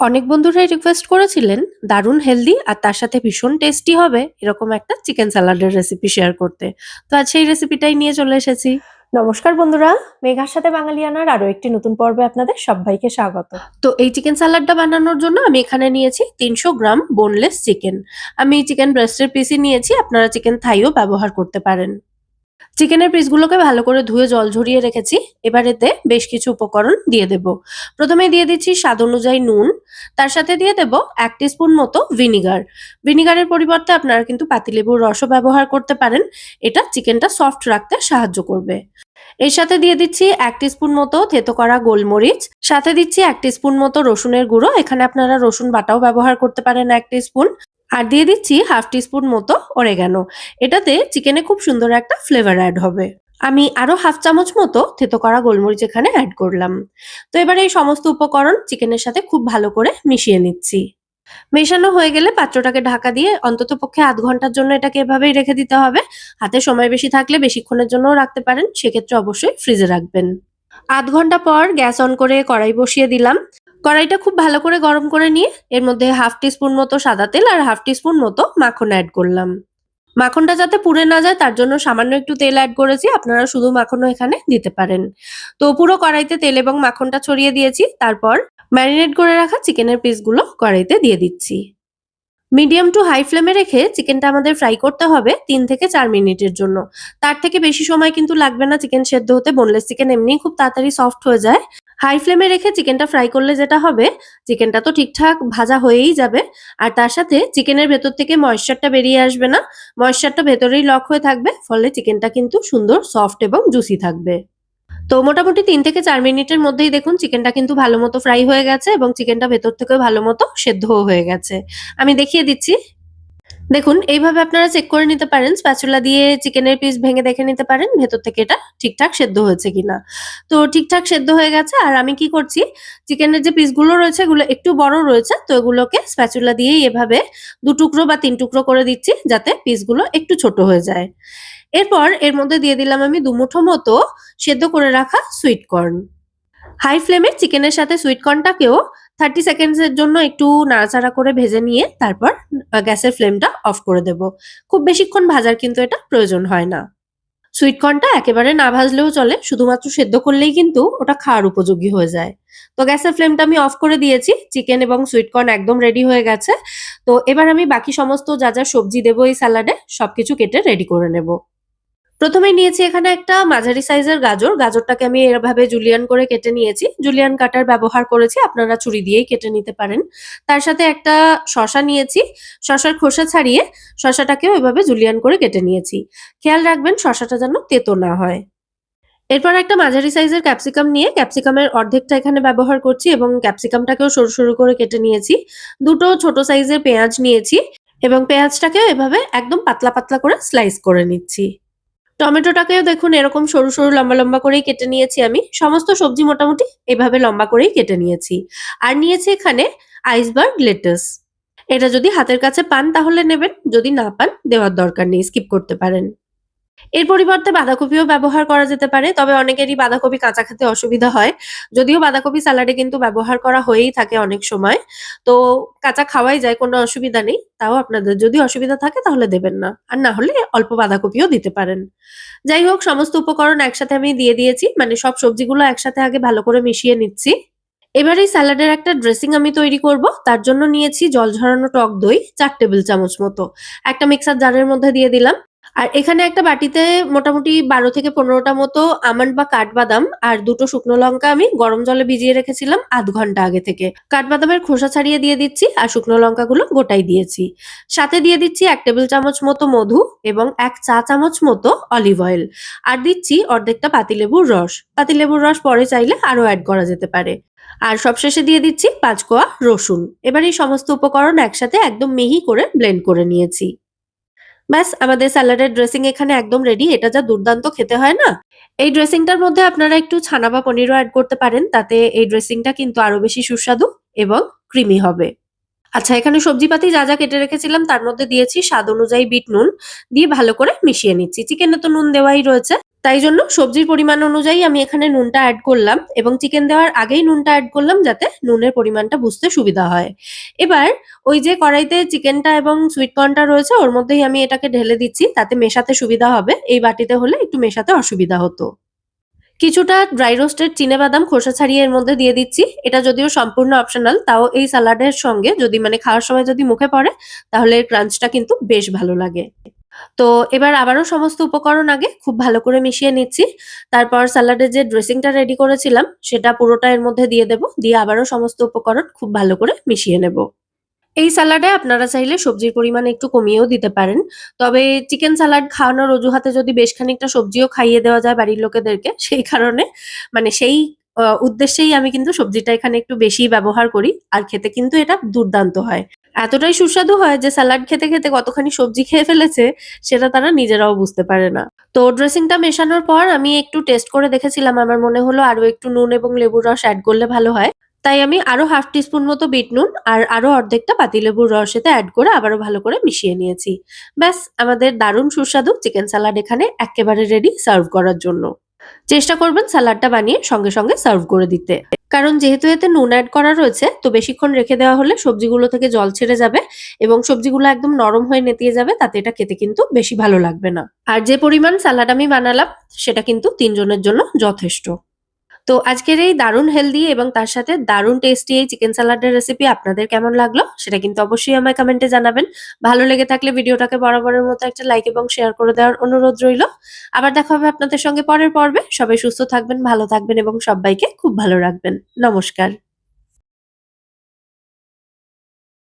অনেক বন্ধুরাই রিকোয়েস্ট করেছিলেন দারুণ হেলদি আর তার সাথে ভীষণ টেস্টি হবে এরকম একটা চিকেন স্যালাডের রেসিপি শেয়ার করতে। তো আজ সেই রেসিপিটাই নিয়ে চলে এসেছি। নমস্কার বন্ধুরা মেঘার সাথে বাঙালিয়ানার আরও একটি নতুন পর্বে আপনাদের সবাইকে স্বাগত। তো এই চিকেন স্যালাডটা বানানোর জন্য আমি এখানে নিয়েছি তিনশো গ্রাম বোনলেস চিকেন আমি চিকেন ব্রেস্টের পিসই নিয়েছি আপনারা চিকেন থাইও ব্যবহার করতে পারেন। চিকেনের পিসগুলোকে ভালো করে ধুয়ে জল ঝরিয়ে রেখেছি। এবার এতে বেশ কিছু উপকরণ দিয়ে দেব। প্রথমে দিয়ে দিচ্ছি স্বাদ অনুযায়ী নুন। তার সাথে দিয়ে দেব এক স্পুন মতো ভিনিগার ভিনিগারের পরিবর্তে আপনারা কিন্তু পাতিলেবুর রসও ব্যবহার করতে পারেন। এটা চিকেনটা সফট রাখতে সাহায্য করবে। এর সাথে দিয়ে দিচ্ছি এক স্পুন মতো থেতো করা গোলমরিচ। সাথে দিচ্ছি এক স্পুন মতো রসুনের গুঁড়ো। এখানে আপনারা রসুন বাটাও ব্যবহার করতে পারেন এক স্পুন আর দিয়ে দিচ্ছি হাফ টিস্পুন মতো অরেগানো এটাতে চিকেনে খুব সুন্দর একটা ফ্লেভার অ্যাড হবে। আমি আরও হাফ চামচ মতো থেতো করা গোলমরিচ এখানে অ্যাড করলাম। তো এবার এই সমস্ত উপকরণ চিকেনের সাথে খুব ভালো করে মিশিয়ে নিচ্ছি। মেশানো হয়ে গেলে পাত্রটাকে ঢাকা দিয়ে অন্তত পক্ষে আধ ঘণ্টার জন্য এটাকে এভাবেই রেখে দিতে হবে। হাতে সময় বেশি থাকলে বেশিক্ষণের জন্যও রাখতে পারেন, সেক্ষেত্রে অবশ্যই ফ্রিজে রাখবেন। আধ ঘণ্টা পর গ্যাস অন করে কড়াই বসিয়ে দিলাম। কড়াইটা খুব ভালো করে গরম করে নিয়ে এর মধ্যে হাফ টিস্পুন মতো সাদা তেল আর হাফ টিস্পুন মতো মাখন অ্যাড করলাম। মাখনটা যাতে পুড়ে না যায়, তার জন্য সামান্য একটু তেল অ্যাড করেছি। আপনারা শুধু মাখনও এখানে দিতে পারেন। তো পুরো কড়াইতে তেল এবং মাখনটা ছড়িয়ে দিয়েছি। তারপর ম্যারিনেট করে রাখা চিকেনের পিসগুলো কড়াইতে দিয়ে দিচ্ছি। মিডিয়াম টু হাই ফ্লেমে রেখে চিকেনটা আমাদের ফ্রাই করতে হবে তিন থেকে চার মিনিটের জন্য। তার থেকে বেশি সময় কিন্তু লাগবে না চিকেন সেদ্ধ হতে। বোনলেস চিকেন এমনি খুব তাড়াতাড়ি সফট হয়ে যায়। হাই ফ্লেমে রেখে চিকেনটা ফ্রাই করলে যেটা হবে, চিকেনটা তো ঠিকঠাক ভাজা হয়েই যাবে। আর তার সাথে চিকেনের ভেতর থেকে ময়েশ্চারটা বেরিয়ে আসবে না। ময়েশ্চারটা ভেতরেই লক হয়ে থাকবে, ফলে চিকেনটা কিন্তু সুন্দর সফট এবং জুসি থাকবে। তো মোটামুটি তিন থেকে চার মিনিটের মধ্যেই দেখুন চিকেনটা কিন্তু ভালো মতো ফ্রাই হয়ে গেছে এবং চিকেনটা ভেতর থেকেও ভালো মতো সেদ্ধও হয়ে গেছে। আমি দেখিয়ে দিচ্ছি। দেখুন, এইভাবে আপনারা চেক করে নিতে পারেন। স্প্যাচুলা দিয়ে চিকেনের পিস ভেঙে দেখে নিতে পারেন, ভেতর থেকে এটা ঠিকঠাক সেদ্ধ হয়েছে কিনা। তো ঠিকঠাক সেদ্ধ হয়ে গেছে, আর আমি কি করছি চিকেনের যে পিসগুলো রয়েছে, এগুলো একটু বড় রয়েছে, তো এগুলোকে স্প্যাচুলা দিয়েই এভাবে দু টুকরো বা তিন টুকরো করে দিচ্ছি, যাতে পিসগুলো একটু ছোট হয়ে যায়। এরপর এর মধ্যে দিয়ে দিলাম আমি দুমুঠো মতো সেদ্ধ করে রাখা সুইট কর্ন হাই ফ্লেমে চিকেনের সাথে সুইট কর্নটাকেও থার্টি সেকেন্ডসের জন্য একটু নাড়াচাড়া করে ভেজে নিয়ে তারপর গ্যাসের ফ্লেমটা অফ করে দেব। খুব বেশিক্ষণ ভাজার কিন্তু এটা প্রয়োজন হয় না। সুইট কর্নটা একেবারে না ভাজলেও চলে, শুধুমাত্র সেদ্ধ করলেই কিন্তু ওটা খাওয়ার উপযোগী হয়ে যায়। তো গ্যাসের ফ্লেমটা আমি অফ করে দিয়েছি, চিকেন এবং সুইট কর্ন একদম রেডি হয়ে গেছে। তো এবার আমি বাকি সমস্ত যা যা সবজি দেবো এই স্যালাডে, সবকিছু কেটে রেডি করে নেব। প্রথমে নিয়েছি এখানে একটা মাঝারি সাইজের গাজর। গাজরটাকে আমি এভাবে জুলিয়ান করে কেটে নিয়েছি। জুলিয়ান কাটার ব্যবহার করেছি, আপনারা ছুরি দিয়েই কেটে নিতে পারেন। তার সাথে একটা শশা নিয়েছি। শশার খোসা ছাড়িয়ে শশাটাকেও এভাবে জুলিয়ান করে কেটে নিয়েছি। খেয়াল রাখবেন শশাটা যেন তেতো না হয়। এরপর একটা মাঝারি সাইজের ক্যাপসিকাম নিয়ে, ক্যাপসিকামের অর্ধেকটা এখানে ব্যবহার করছি এবং ক্যাপসিকামটাকেও সরু সরু করে কেটে নিয়েছি। দুটো ছোট সাইজের পেঁয়াজ নিয়েছি এবং পেঁয়াজটাকেও এভাবে একদম পাতলা পাতলা করে স্লাইস করে নিচ্ছি। টমেটোটাকেও দেখুন এরকম সরু সরু, লম্বা লম্বা করেই কেটে নিয়েছি আমি। সমস্ত সবজি মোটামুটি এভাবে লম্বা করেই কেটে নিয়েছি। আর নিয়েছি এখানে আইসবার্গ লেটাস এটা যদি হাতের কাছে পান তাহলে নেবেন, যদি না পান দেওয়ার দরকার নেই স্কিপ করতে পারেন। এর পরিবর্তে বাঁধাকপিও ব্যবহার করা যেতে পারে, তবে অনেকেরই বাঁধাকপি কাঁচা খেতে অসুবিধা হয়। যদিও বাঁধাকপি স্যালাডে কিন্তু ব্যবহার করা হয়েই থাকে অনেক সময়। তো কাঁচা খাওয়াই যায়, কোনো অসুবিধা নেই। তাও আপনাদের যদি অসুবিধা থাকে তাহলে দেবেন না। আর না হলে অল্প বাঁধাকপিও দিতে পারেন। যাই হোক, সমস্ত উপকরণ একসাথে আমি দিয়ে দিয়েছি। মানে সব সবজিগুলো একসাথে আগে ভালো করে মিশিয়ে নিচ্ছি। এবার এই স্যালাডের একটা ড্রেসিং আমি তৈরি করব। তার জন্য নিয়েছি জল ঝরানো টক দই, চার টেবিল চামচ মতো। একটা মিক্সার জারের মধ্যে দিয়ে দিলাম। আর এখানে একটা বাটিতে মোটামুটি বারো থেকে পনেরোটা মতো আমন্ড বা কাঠবাদাম আর দুটো শুকনো লঙ্কা আমি গরম জলে ভিজিয়ে রেখেছিলাম আধ ঘণ্টা আগে থেকে। কাঠবাদামের খোসা ছাড়িয়ে দিয়ে দিচ্ছি আর শুকনো লঙ্কাগুলো গোটাই দিয়েছি। সাথে দিয়ে দিচ্ছি এক টেবিল চামচ মতো মধু এবং এক চা চামচ মতো অলিভ অয়েল। আর দিচ্ছি অর্ধেকটা পাতিলেবুর রস। পাতিলেবুর রস পরে চাইলে আরও অ্যাড করা যেতে পারে। আর সবশেষে দিয়ে দিচ্ছি পাঁচ কোয়া রসুন। এবার এই সমস্ত উপকরণ একসাথে একদম মিহি করে ব্লেন্ড করে নিয়েছি। ব্যাস, আমাদের স্যালাডের ড্রেসিং এখানে একদম রেডি এটা যা দুর্দান্ত খেতে হয় না? এই ড্রেসিংটার মধ্যে আপনারা একটু ছানা বা পনিরও অ্যাড করতে পারেন, তাতে এই ড্রেসিংটা কিন্তু আরও বেশি সুস্বাদু এবং ক্রিমি হবে। আচ্ছা এখানে সবজিপাতি যা যা কেটে রেখেছিলাম, তার মধ্যে দিয়েছি স্বাদ অনুযায়ী বিট নুন, দিয়ে ভালো করে মিশিয়ে নিচ্ছি। চিকেনে তো নুন দেওয়াই রয়েছে। তাই জন্য সবজির পরিমাণ অনুযায়ী আমি এখানে নুনটা অ্যাড করলাম এবং চিকেন দেওয়ার আগেই নুনটা অ্যাড করলাম যাতে নুনের পরিমাণটা বুঝতে সুবিধা হয়। এবার ওই যে কড়াইতে চিকেনটা এবং সুইট কর্নটা রয়েছে, ওর মধ্যেই আমি এটাকে ঢেলে দিচ্ছি তাতে মেশাতে সুবিধা হবে। এই বাটিতে হলে একটু মেশাতে অসুবিধা হতো। কিছুটা ড্রাই রোস্টেড বাদাম খোসা ছাড়িয়ে এর মধ্যে দিয়ে দিচ্ছি। এটা যদিও সম্পূর্ণ অপশনাল তাও এই সালাডের সঙ্গে যদি মানে খাওয়ার সময় যদি মুখে পড়ে, তাহলে ক্রাঞ্চটা কিন্তু বেশ ভালো লাগে। তো এবার আবারও সমস্ত উপকরণ আগে খুব ভালো করে মিশিয়ে নিচ্ছি। তারপর স্যালাডের যে ড্রেসিংটা রেডি করেছিলাম, সেটা পুরোটা এর মধ্যে দিয়ে দেব। দিয়ে আবারও সমস্ত উপকরণ খুব ভালো করে মিশিয়ে নেব। এই স্যালাডে আপনারা চাইলে সবজির পরিমাণ একটু কমিয়েও দিতে পারেন। তবে চিকেন স্যালাড খাওয়ানোর অজুহাতে যদি বেশ খানিকটা সবজিও খাইয়ে দেওয়া যায় বাড়ির লোকেদেরকে, সেই কারণে মানে সেই উদ্দেশ্যেই আমি কিন্তু সবজিটা এখানে একটু বেশি ব্যবহার করি, আর খেতে কিন্তু এটা দুর্দান্ত হয়। এতটাই সুস্বাদু হয় যে স্যালাড খেতে খেতে কতখানি সবজি খেয়ে ফেলেছে, সেটা তারা নিজেরাও বুঝতে পারে না। তো ড্রেসিংটা মেশানোর পর আমি একটু টেস্ট করে দেখেছিলাম, আমার মনে হলো আরও একটু নুন এবং লেবুর রস অ্যাড করলে ভালো হয়। তাই আমি আরও হাফ টিস্পুন মতো বিট নুন আর আরও অর্ধেকটা পাতিলেবুর রস এতে অ্যাড করে আবারও ভালো করে মিশিয়ে নিয়েছি। ব্যাস, আমাদের দারুণ সুস্বাদু চিকেন স্যালাড এখানে একেবারে রেডি সার্ভ করার জন্য। চেষ্টা করবেন স্যালাডটা বানিয়ে সঙ্গে সঙ্গে সার্ভ করে দিতে। কারণ যেহেতু এতে নুন অ্যাড করা রয়েছে, তো বেশিক্ষণ রেখে দেওয়া হলে সবজিগুলো থেকে জল ছেড়ে যাবে এবং সবজিগুলো একদম নরম হয়ে নেতিয়ে যাবে, তাতে এটা খেতে কিন্তু বেশি ভালো লাগবে না। আর যে পরিমাণ স্যালাড আমি বানালাম, সেটা কিন্তু তিনজনের জন্য যথেষ্ট। তো আজকের এই দারুণ হেলদি এবং তার সাথে দারুণ টেস্টি এই চিকেন স্যালাডের রেসিপি আপনাদের কেমন লাগল? সেটা কিন্তু অবশ্যই আমায় কমেন্টে জানাবেন। ভালো লেগে থাকলে ভিডিওটাকে বরাবরের মতো একটা লাইক এবং শেয়ার করে দেওয়ার অনুরোধ রইল। আবার দেখা হবে আপনাদের সঙ্গে পরের পর্বে। সবাই সুস্থ থাকবেন, ভালো থাকবেন এবং সবাইকে খুব ভালো রাখবেন। নমস্কার।